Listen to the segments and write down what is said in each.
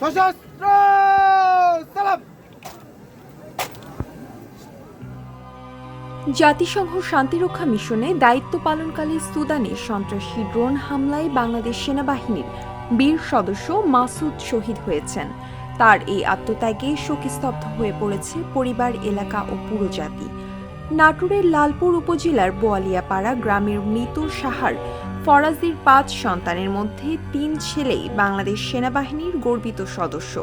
সশস্ত্র সালাম। জাতিসংঘ শান্তিরক্ষা মিশনে দায়িত্ব পালনকালে সুদানে সন্ত্রাসী ড্রোন হামলায় বাংলাদেশ সেনাবাহিনীর বীর সদস্য মাসুদ শহীদ হয়েছেন। তার এই আত্মত্যাগে শোকস্তব্ধ হয়ে পড়েছে পরিবার, এলাকা ও পুরো জাতি। নাটোরের লালপুর উপজেলার বোয়ালিয়াপাড়া গ্রামের মৃত সাহার ফরাজির পাঁচ সন্তানের মধ্যে তিন ছেলেই বাংলাদেশ সেনাবাহিনীর গর্বিত সদস্য,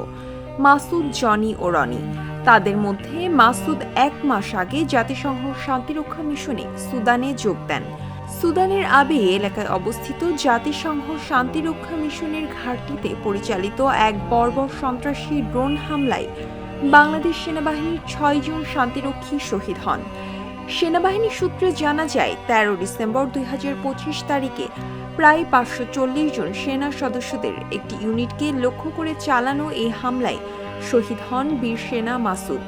মাসুদ, জনি ও রনি। তাদের মধ্যে মাসুদ এক মাস আগে জাতিসংঘ শান্তিরক্ষা মিশনে সুদানে যোগ দেন। সুদানের আবে এলাকায় অবস্থিত জাতিসংঘ শান্তিরক্ষা মিশনের ঘাটতিতে পরিচালিত এক বর্বর সন্ত্রাসী ড্রোন হামলায় বাংলাদেশ সেনাবাহিনীর ছয়জন শান্তিরক্ষী শহীদ হন। সেনাবাহিনী সূত্রে জানা যায়, তেরো ডিসেম্বর দুই হাজার পঁচিশ তারিখে প্রায় পাঁচশো চল্লিশ জন সেনা সদস্যদের একটি ইউনিটকে লক্ষ্য করে চালানো এই হামলায় শহীদ হন বীর সেনা মাসুদ।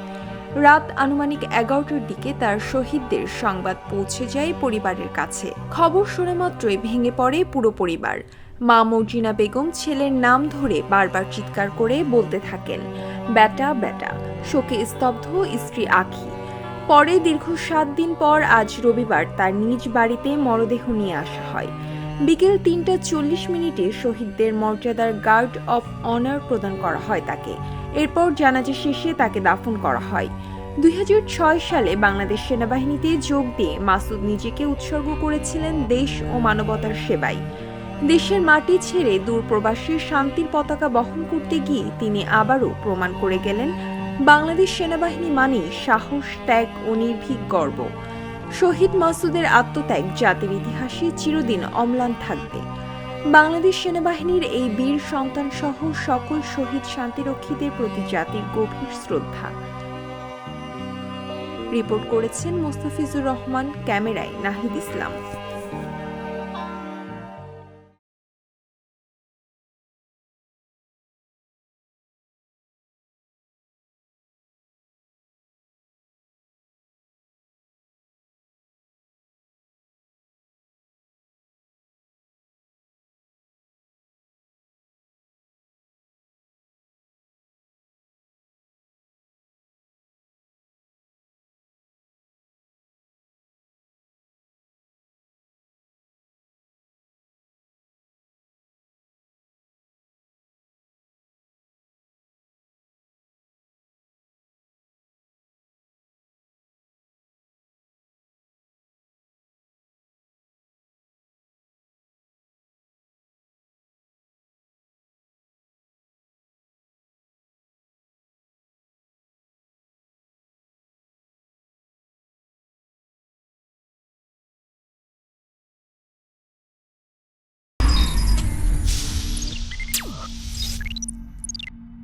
রাত আনুমানিক এগারোটার দিকে তার শহীদদের সংবাদ পৌঁছে যায় পরিবারের কাছে। খবর শোনা মাত্রই ভেঙে পড়ে পুরো পরিবার। মা মর্জিনা বেগম ছেলের নাম ধরে বারবার চিৎকার করে বলতে থাকেন, ব্যাটা ব্যাটা। শোকে স্তব্ধ স্ত্রী আখি। পরে দীর্ঘ সাত দিন পর আজ রবিবার তার নিজ বাড়িতে মরদেহ নিয়ে আসা হয়। বিকেল তিনটা চল্লিশ মিনিটে শহীদদের মর্যাদার গার্ড অফ অনার প্রদান করা হয় তাকে। এরপর জানাজা শেষে তাকে দাফন করা হয়। দুই হাজার ছয় সালে বাংলাদেশ সেনাবাহিনীতে যোগ দিয়ে মাসুদ নিজেকে উৎসর্গ করেছিলেন দেশ ও মানবতার সেবায়। দেশের মাটি ছেড়ে দূরপ্রবাসী শান্তির পতাকা বহন করতে গিয়ে তিনি আবারও প্রমাণ করে গেলেন বাংলাদেশ সেনাবাহিনী মানেই সাহস, ত্যাগ ও নির্ভীক গর্ব। শহীদ মাসুদের আত্মত্যাগ, জাতির ইতিহাসে চিরদিন অম্লান থাকবে। বাংলাদেশ সেনাবাহিনীর এই বীর সন্তান সহ সকল শহীদ শান্তিরক্ষীদের প্রতি জাতির গভীর শ্রদ্ধা। রিপোর্ট করেছেন মোস্তাফিজুর রহমান, ক্যামেরায় নাহিদ ইসলাম।